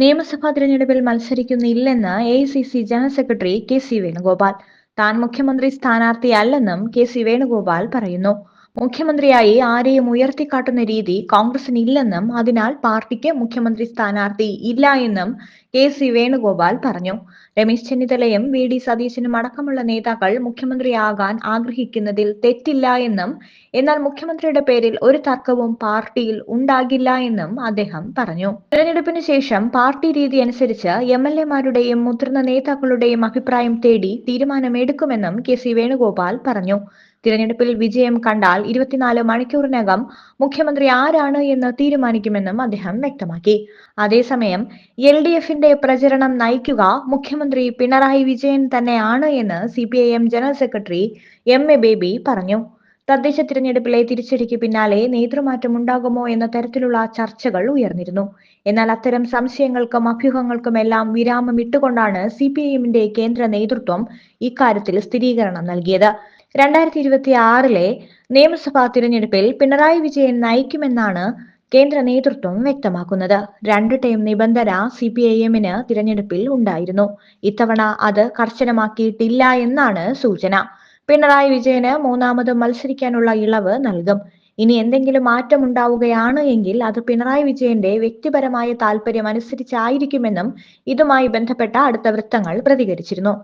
നിയമസഭാ തിരഞ്ഞെടുപ്പിൽ മത്സരിക്കുന്നില്ലെന്ന് A general secretary K C Venugopal. താൻ മുഖ്യമന്ത്രി സ്ഥാനാർത്ഥിയല്ലെന്നും കെ സി വേണുഗോപാൽ പറയുന്നു. മുഖ്യമന്ത്രിയായി ആരെയും ഉയർത്തിക്കാട്ടുന്ന രീതി കോൺഗ്രസിന് ഇല്ലെന്നും അതിനാൽ പാർട്ടിക്ക് മുഖ്യമന്ത്രി സ്ഥാനാർത്ഥി ഇല്ല എന്നും കെ സി വേണുഗോപാൽ പറഞ്ഞു. രമേശ് ചെന്നിത്തലയും വി ഡി സതീശനും അടക്കമുള്ള നേതാക്കൾ മുഖ്യമന്ത്രിയാകാൻ ആഗ്രഹിക്കുന്നതിൽ തെറ്റില്ല എന്നും എന്നാൽ മുഖ്യമന്ത്രിയുടെ പേരിൽ ഒരു തർക്കവും പാർട്ടിയിൽ ഉണ്ടാകില്ല എന്നും അദ്ദേഹം പറഞ്ഞു. തെരഞ്ഞെടുപ്പിന് ശേഷം പാർട്ടി രീതി അനുസരിച്ച് എം എൽ എമാരുടെയും മുതിർന്ന നേതാക്കളുടെയും അഭിപ്രായം തേടി തീരുമാനമെടുക്കുമെന്നും കെ സി വേണുഗോപാൽ പറഞ്ഞു. തിരഞ്ഞെടുപ്പിൽ വിജയം കണ്ടാൽ ഇരുപത്തിനാല് മണിക്കൂറിനകം മുഖ്യമന്ത്രി ആരാണ് എന്ന് തീരുമാനിക്കുമെന്നും അദ്ദേഹം വ്യക്തമാക്കി. അതേസമയം എൽ ഡി എഫിന്റെ പ്രചരണം നയിക്കുക മുഖ്യമന്ത്രി പിണറായി വിജയൻ തന്നെയാണ് എന്ന് C P I M general secretary M A Baby പറഞ്ഞു. തദ്ദേശ തിരഞ്ഞെടുപ്പിലെ തിരിച്ചടിക്ക് പിന്നാലെ നേതൃമാറ്റം ഉണ്ടാകുമോ എന്ന തരത്തിലുള്ള ചർച്ചകൾ ഉയർന്നിരുന്നു. എന്നാൽ അത്തരം സംശയങ്ങൾക്കും അഭ്യൂഹങ്ങൾക്കും എല്ലാം വിരാമം ഇട്ടുകൊണ്ടാണ് സി പി ഐ എമ്മിന്റെ കേന്ദ്ര നേതൃത്വം ഇക്കാര്യത്തിൽ സ്ഥിരീകരണം നൽകിയത്. രണ്ടായിരത്തി ഇരുപത്തി ആറിലെ നിയമസഭാ തിരഞ്ഞെടുപ്പിൽ പിണറായി വിജയൻ നയിക്കുമെന്നാണ് കേന്ദ്ര നേതൃത്വം വ്യക്തമാക്കുന്നത്. രണ്ട് ടൈം നിബന്ധന സി പി ഐ എമ്മിന് തിരഞ്ഞെടുപ്പിൽ ഉണ്ടായിരുന്നു. ഇത്തവണ അത് കർശനമാക്കിയിട്ടില്ല എന്നാണ് സൂചന. പിണറായി വിജയന് മൂന്നാമത് മത്സരിക്കാനുള്ള ഇളവ് നൽകും. ഇനി എന്തെങ്കിലും മാറ്റമുണ്ടാവുകയാണ് എങ്കിൽ അത് പിണറായി വിജയന്റെ വ്യക്തിപരമായ താല്പര്യം അനുസരിച്ചായിരിക്കുമെന്നും ഇതുമായി ബന്ധപ്പെട്ട അടുത്ത വൃത്തങ്ങൾ പ്രതികരിച്ചിരുന്നു.